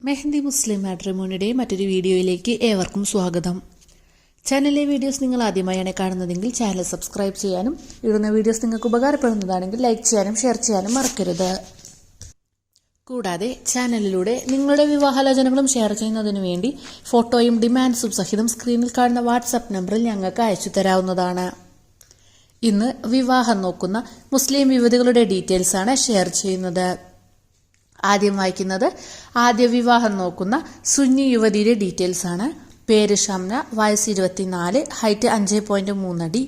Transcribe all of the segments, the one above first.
മെഹന്തി മുസ്ലിം മാട്രിമോണിയുടെ മറ്റൊരു വീഡിയോയിലേക്ക് ഏവർക്കും സ്വാഗതം. ചാനലിലെ വീഡിയോസ് നിങ്ങൾ ആദ്യമായാണ് കാണുന്നതെങ്കിൽ ചാനൽ സബ്സ്ക്രൈബ് ചെയ്യാനും ഇടുന്ന വീഡിയോസ് നിങ്ങൾക്ക് ഉപകാരപ്പെടുന്നതാണെങ്കിൽ ലൈക്ക് ചെയ്യാനും ഷെയർ ചെയ്യാനും മറക്കരുത്. കൂടാതെ ചാനലിലൂടെ നിങ്ങളുടെ വിവാഹാലോചനകളും ഷെയർ ചെയ്യുന്നതിനു വേണ്ടി ഫോട്ടോയും ഡിമാൻഡ്സും സഹിതം സ്ക്രീനിൽ കാണുന്ന വാട്സപ്പ് നമ്പറിൽ ഞങ്ങൾക്ക് അയച്ചു തരാവുന്നതാണ്. ഇന്ന് വിവാഹം നോക്കുന്ന മുസ്ലിം യുവതികളുടെ ഡീറ്റെയിൽസ് ആണ് ഷെയർ ചെയ്യുന്നത്. ആദ്യം വായിക്കുന്നത് ആദ്യ വിവാഹം നോക്കുന്ന സുന്നി യുവതിയുടെ ഡീറ്റെയിൽസ് ആണ്. പേര് ഷംന വയസ്സ് ഇരുപത്തിനാല് ഹൈറ്റ് അഞ്ച് പോയിന്റ് മൂന്നടി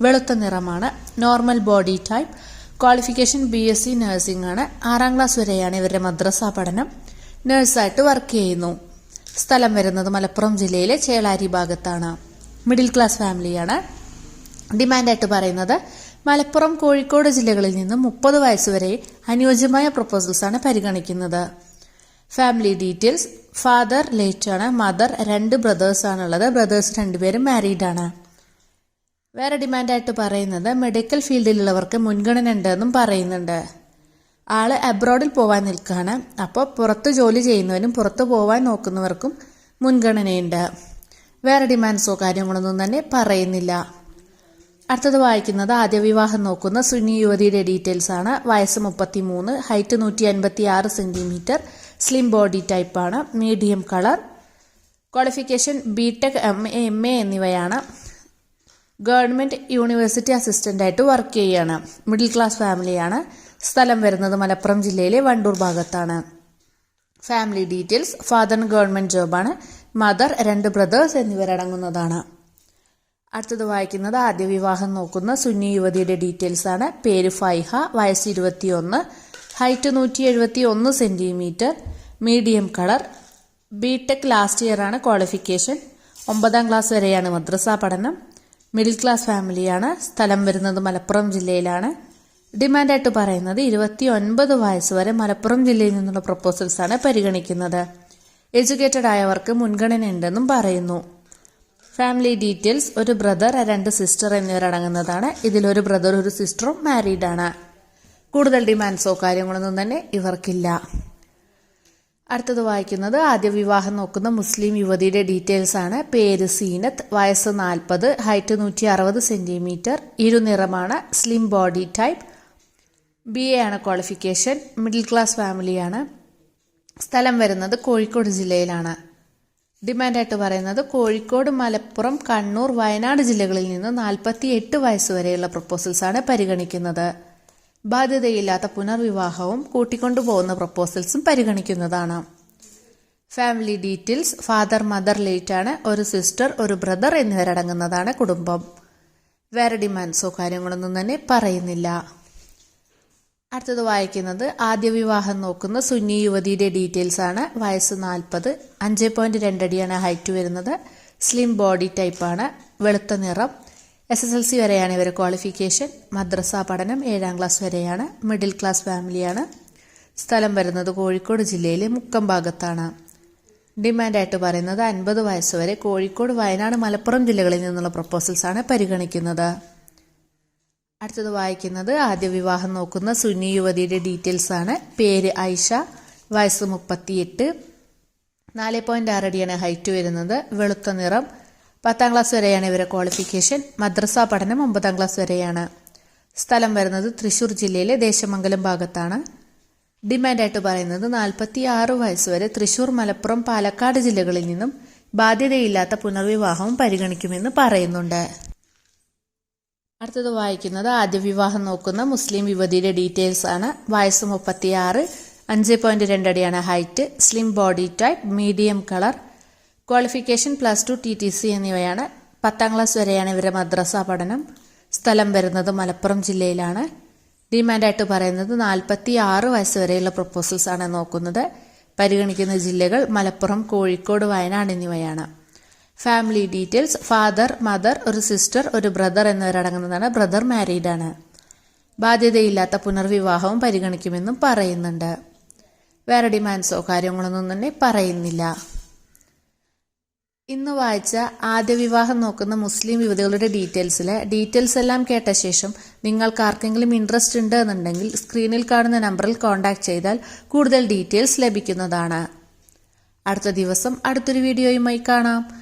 വെളുത്ത നിറമാണ് normal body type. Qualification B S C nursing ആണ്. ആറാം ക്ലാസ് വരെയാണ് ഇവരുടെ മദ്രസ പഠനം. നഴ്സായിട്ട് വർക്ക് ചെയ്യുന്നു. സ്ഥലം വരുന്നത് മലപ്പുറം ജില്ലയിലെ ചേളാരി ഭാഗത്താണ്. മിഡിൽ ക്ലാസ് ഫാമിലിയാണ്. ഡിമാൻഡായിട്ട് പറയുന്നത് മലപ്പുറം കോഴിക്കോട് ജില്ലകളിൽ നിന്ന് മുപ്പത് വയസ്സുവരെ അനുയോജ്യമായ പ്രപ്പോസൽസാണ് പരിഗണിക്കുന്നത്. Family details. ഫാദർ ലേറ്റ് ആണ് മദർ രണ്ട് ബ്രദേഴ്സ് ആണുള്ളത് ബ്രദേഴ്സ് രണ്ടുപേരും ആണ് വേറെ ഡിമാൻഡായിട്ട് പറയുന്നത് മെഡിക്കൽ ഫീൽഡിലുള്ളവർക്ക് മുൻഗണന ഉണ്ടെന്നും പറയുന്നുണ്ട്. ആൾ അബ്രോഡിൽ പോവാൻ നിൽക്കുകയാണ് അപ്പോൾ പുറത്ത് ജോലി ചെയ്യുന്നവരും പുറത്ത് പോവാൻ നോക്കുന്നവർക്കും മുൻഗണനയുണ്ട്. വേറെ ഡിമാൻഡ്സോ കാര്യങ്ങളൊന്നും തന്നെ പറയുന്നില്ല. അടുത്തത് വായിക്കുന്നത് ആദ്യ വിവാഹം നോക്കുന്ന സുനി യുവതിയുടെ ഡീറ്റെയിൽസ് ആണ്. വയസ്സ് മുപ്പത്തി മൂന്ന് ഹൈറ്റ് നൂറ്റി അൻപത്തി ആറ് സെന്റിമീറ്റർ സ്ലിം ബോഡി ടൈപ്പാണ് medium colour. Qualification B tech M A M A എന്നിവയാണ്. ഗവൺമെന്റ് യൂണിവേഴ്സിറ്റി അസിസ്റ്റന്റായിട്ട് വർക്ക് ചെയ്യുകയാണ് മിഡിൽ ക്ലാസ് ഫാമിലിയാണ് സ്ഥലം വരുന്നത് മലപ്പുറം ജില്ലയിലെ വണ്ടൂർ ഭാഗത്താണ്. Family details. ഫാദറിന് ഗവൺമെന്റ് ജോബാണ് മദർ രണ്ട് ബ്രദേഴ്സ് എന്നിവരടങ്ങുന്നതാണ്. അടുത്തത് വായിക്കുന്നത് ആദ്യ വിവാഹം നോക്കുന്ന സുന്നി യുവതിയുടെ ഡീറ്റെയിൽസ് ആണ്. പേര് ഫൈഹ വയസ്സ് ഇരുപത്തിയൊന്ന് ഹൈറ്റ് നൂറ്റി എഴുപത്തി ഒന്ന് centimetre medium colour. B tech last year ആണ് ക്വാളിഫിക്കേഷൻ ഒമ്പതാം ക്ലാസ് വരെയാണ് മദ്രസ പഠനം. മിഡിൽ ക്ലാസ് ഫാമിലിയാണ് സ്ഥലം വരുന്നത് മലപ്പുറം ജില്ലയിലാണ്. ഡിമാൻഡായിട്ട് പറയുന്നത് ഇരുപത്തി ഒൻപത് വയസ്സ് വരെ മലപ്പുറം ജില്ലയിൽ നിന്നുള്ള പ്രപ്പോസൽസ് ആണ് പരിഗണിക്കുന്നത്. എഡ്യൂക്കേറ്റഡ് ആയവർക്ക് മുൻഗണന ഉണ്ടെന്നും പറയുന്നു. ഫാമിലി ഡീറ്റെയിൽസ് ഒരു ബ്രദർ രണ്ട് സിസ്റ്റർ എന്നിവരടങ്ങുന്നതാണ് ഇതിലൊരു ബ്രദർ ഒരു സിസ്റ്ററും മാരീഡ് ആണ്. കൂടുതൽ ഡിമാൻഡ്സോ കാര്യങ്ങളൊന്നും തന്നെ ഇവർക്കില്ല. അടുത്തത് വായിക്കുന്നത് ആദ്യ വിവാഹം നോക്കുന്ന മുസ്ലിം യുവതിയുടെ ഡീറ്റെയിൽസ് ആണ്. പേര് സീനത്ത് വയസ്സ് നാൽപ്പത് ഹൈറ്റ് നൂറ്റി അറുപത് centimetre ഇരുനിറമാണ് slim body type B A ആണ് ക്വാളിഫിക്കേഷൻ മിഡിൽ ക്ലാസ് ഫാമിലിയാണ് സ്ഥലം വരുന്നത് കോഴിക്കോട് ജില്ലയിലാണ്. ഡിമാൻഡായിട്ട് പറയുന്നത് കോഴിക്കോട് മലപ്പുറം കണ്ണൂർ വയനാട് ജില്ലകളിൽ നിന്ന് നാൽപ്പത്തി എട്ട് വയസ്സ് വരെയുള്ള പ്രപ്പോസൽസ് ആണ് പരിഗണിക്കുന്നത്. ബാധ്യതയില്ലാത്ത പുനർവിവാഹവും കൂട്ടിക്കൊണ്ടുപോകുന്ന പ്രപ്പോസൽസും പരിഗണിക്കുന്നതാണ്. Family details father mother late ആണ് ഒരു സിസ്റ്റർ ഒരു ബ്രദർ എന്നിവരടങ്ങുന്നതാണ് കുടുംബം. വേറെ ഡിമാൻഡ്സോ കാര്യങ്ങളൊന്നും തന്നെ പറയുന്നില്ല. അടുത്തത് വായിക്കുന്നത് ആദ്യ വിവാഹം നോക്കുന്ന സുന്നി യുവതിയുടെ ഡീറ്റെയിൽസ് ആണ്. വയസ്സ് നാൽപ്പത്. അഞ്ച് പോയിന്റ് രണ്ടടിയാണ് ഹൈറ്റ് വരുന്നത്. സ്ലിം ബോഡി ടൈപ്പാണ് വെളുത്ത നിറം. എസ് എസ് എൽ സി വരെയാണ് ഇവരെ ക്വാളിഫിക്കേഷൻ. മദ്രസ പഠനം ഏഴാം ക്ലാസ് വരെയാണ്. മിഡിൽ ക്ലാസ് ഫാമിലിയാണ് സ്ഥലം വരുന്നത് കോഴിക്കോട് ജില്ലയിലെ മുക്കം ഭാഗത്താണ്. ഡിമാൻഡായിട്ട് പറയുന്നത് അൻപത് വയസ്സ് വരെ കോഴിക്കോട് വയനാട് മലപ്പുറം ജില്ലകളിൽ നിന്നുള്ള പ്രപ്പോസൽസ് ആണ് പരിഗണിക്കുന്നത്. അടുത്തത് വായിക്കുന്നത് ആദ്യ വിവാഹം നോക്കുന്ന സുനി യുവതിയുടെ ഡീറ്റെയിൽസ് ആണ്. പേര് ഐഷ വയസ്സ് മുപ്പത്തിയെട്ട്. നാല് പോയിന്റ് ആറടിയാണ് ഹൈറ്റ് വരുന്നത്. വെളുത്ത നിറം. പത്താം ക്ലാസ് വരെയാണ് ഇവരെ ക്വാളിഫിക്കേഷൻ മദ്രസ പഠനം ഒമ്പതാം ക്ലാസ് വരെയാണ്. സ്ഥലം വരുന്നത് തൃശൂർ ജില്ലയിലെ ദേശമംഗലം ഭാഗത്താണ്. ഡിമാൻഡായിട്ട് പറയുന്നത് നാൽപ്പത്തി ആറ് വയസ്സ് വരെ തൃശൂർ മലപ്പുറം പാലക്കാട് ജില്ലകളിൽ നിന്നും ബാധ്യതയില്ലാത്ത പുനർവിവാഹവും പരിഗണിക്കുമെന്ന് പറയുന്നുണ്ട്. അടുത്തത് വായിക്കുന്നത് ആദ്യ വിവാഹം നോക്കുന്ന മുസ്ലിം യുവതിയുടെ ഡീറ്റെയിൽസ് ആണ്. വയസ്സ് മുപ്പത്തിയാറ്. അഞ്ച് point രണ്ടടിയാണ് height. Slim body type medium colour. Qualification plus two T T C എന്നിവയാണ്. പത്താം ക്ലാസ് വരെയാണ് ഇവരെ മദ്രസ പഠനം. സ്ഥലം വരുന്നത് മലപ്പുറം ജില്ലയിലാണ്. ഡിമാൻഡായിട്ട് പറയുന്നത് നാൽപ്പത്തി ആറ് വയസ്സ് വരെയുള്ള പ്രപ്പോസൽസ് ആണ് നോക്കുന്നത്. പരിഗണിക്കുന്ന ജില്ലകൾ മലപ്പുറം കോഴിക്കോട് വയനാട് എന്നിവയാണ്. ഫാമിലി ഡീറ്റെയിൽസ് ഫാദർ മദർ ഒരു സിസ്റ്റർ ഒരു ബ്രദർ എന്നിവരടങ്ങുന്നതാണ്. ബ്രദർ മാരീഡ് ആണ്. ബാധ്യതയില്ലാത്ത പുനർവിവാഹവും പരിഗണിക്കുമെന്നും പറയുന്നുണ്ട്. വേറെ ഡിമാൻഡ്സോ കാര്യങ്ങളൊന്നും തന്നെ പറയുന്നില്ല. ഇന്ന് വായിച്ച ആദ്യ വിവാഹം നോക്കുന്ന മുസ്ലിം യുവതികളുടെ ഡീറ്റെയിൽസിലെ ഡീറ്റെയിൽസ് എല്ലാം കേട്ട ശേഷം നിങ്ങൾക്ക് ആർക്കെങ്കിലും ഇൻട്രസ്റ്റ് ഉണ്ട് എന്നുണ്ടെങ്കിൽ സ്ക്രീനിൽ കാണുന്ന നമ്പറിൽ കോൺടാക്ട് ചെയ്താൽ കൂടുതൽ ഡീറ്റെയിൽസ് ലഭിക്കുന്നതാണ്. അടുത്ത ദിവസം അടുത്തൊരു വീഡിയോയുമായി കാണാം.